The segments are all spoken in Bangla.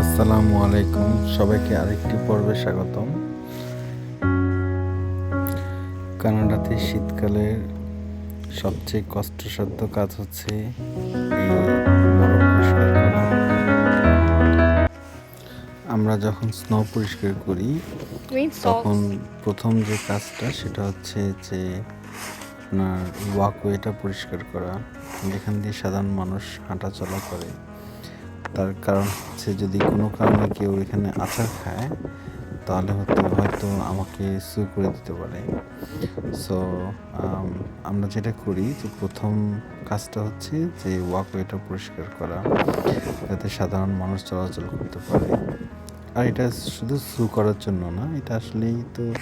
আসসালামু আলাইকুম। সবাইকে আরেকটি পর্বে স্বাগতম। কানাডাতে শীতকালের সবচেয়ে কষ্টসাধ্য কাজ হচ্ছে আমরা যখন স্নো পরিষ্কার করি তখন প্রথম যে কাজটা সেটা হচ্ছে যে আপনার ওয়াকওয়েটা পরিষ্কার করা। যেখান দিয়ে সাধারণ মানুষ হাঁটা চলা করে। তার কারণ হচ্ছে যদি কোনো কারণে কেউ এখানে আচার খায়, তাহলে হয়তো হয়তো আমাকে সু করে দিতে পারে। সো আমরা যেটা করি যে প্রথম কাজটা হচ্ছে যে ওয়াকওয়েটা পরিষ্কার করা, যাতে সাধারণ মানুষ চলাচল করতে পারে। আর এটা শুধু সু করার জন্য না, এটা আসলেই তো এ-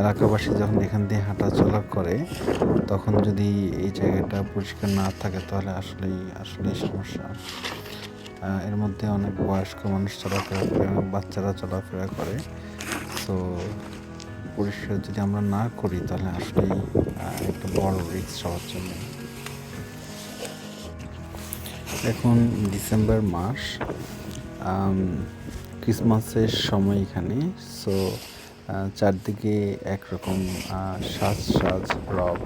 এলাকাবাসী যখন এখান দিয়ে হাঁটা চলা করে, তখন যদি এই জায়গাটা পরিষ্কার না থাকে, তাহলে আসলেই আসলেই সমস্যা। এর মধ্যে অনেক বয়স্ক মানুষ চলাফেরা করে অনেক বাচ্চারা চলাফেরা করে। তো পরিষ্কার যদি আমরা না করি, তাহলে আসলেই একটা বড় রিস্ক সবার জন্য। এখন ডিসেম্বর মাস ক্রিসমাসের সময় এখানে সো চারদিকে একরকম সাজ সাজ রব।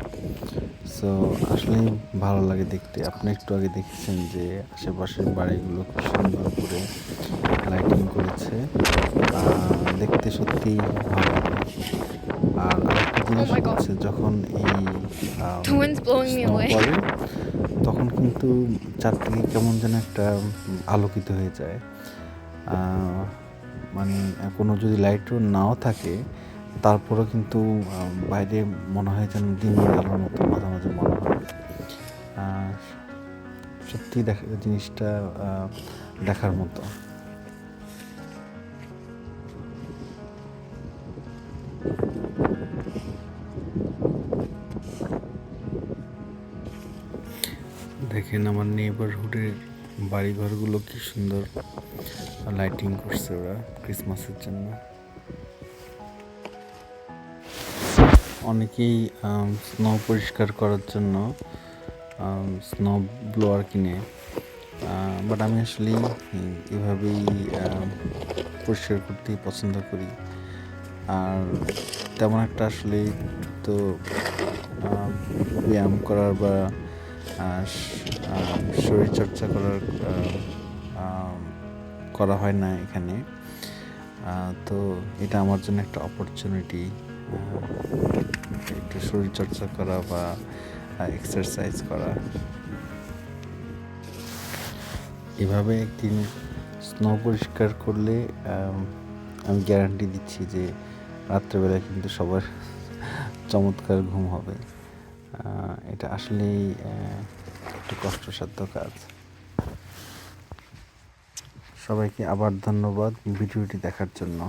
সো আসলে ভালো লাগে দেখতে। আপনি একটু আগে দেখেছেন যে আশেপাশের বাড়িগুলো খুব সুন্দর করে লাইটিং করেছে। দেখতে সত্যি ভালো লাগে। আর আরেকটা জিনিস Oh God. হচ্ছে যখন এই. পড়ে, তখন কিন্তু চারদিকে কেমন যেন একটা আলোকিত হয়ে যায়। মানে কোনো যদি লাইটও নাও থাকে, তারপরেও কিন্তু বাইরে মনে হয় যেন দিনের আলোর মতো, মাঝে মাঝে মনে হয়। সত্যি দেখা, জিনিসটা দেখার মতো। দেখেন আমার নেইবারহুডের বাড়িঘরগুলো কি সুন্দর লাইটিং করছে ওরা ক্রিসমাসের জন্য। অনেকেই স্নো পরিষ্কার করার জন্য স্নো ব্লোয়ার কিনে বাট আমি আসলে এভাবেই পরিষ্কার করতেই পছন্দ করি। আর তেমন একটা আসলে তো ব্যায়াম করার বা শরীরচর্চা করার করা হয় না এখানে। তো এটা আমার জন্য একটা অপরচুনিটি একটু শরীরচর্চা করা বা এক্সারসাইজ করা। এভাবে একদিন স্নো পরিষ্কার করলে, আমি গ্যারান্টি দিচ্ছি যে রাত্রেবেলা কিন্তু সবার চমৎকার ঘুম হবে। এটা আসলেই একটু কষ্টসাধ্য কাজ। সবাইকে আবার ধন্যবাদ ভিডিওটি দেখার জন্য।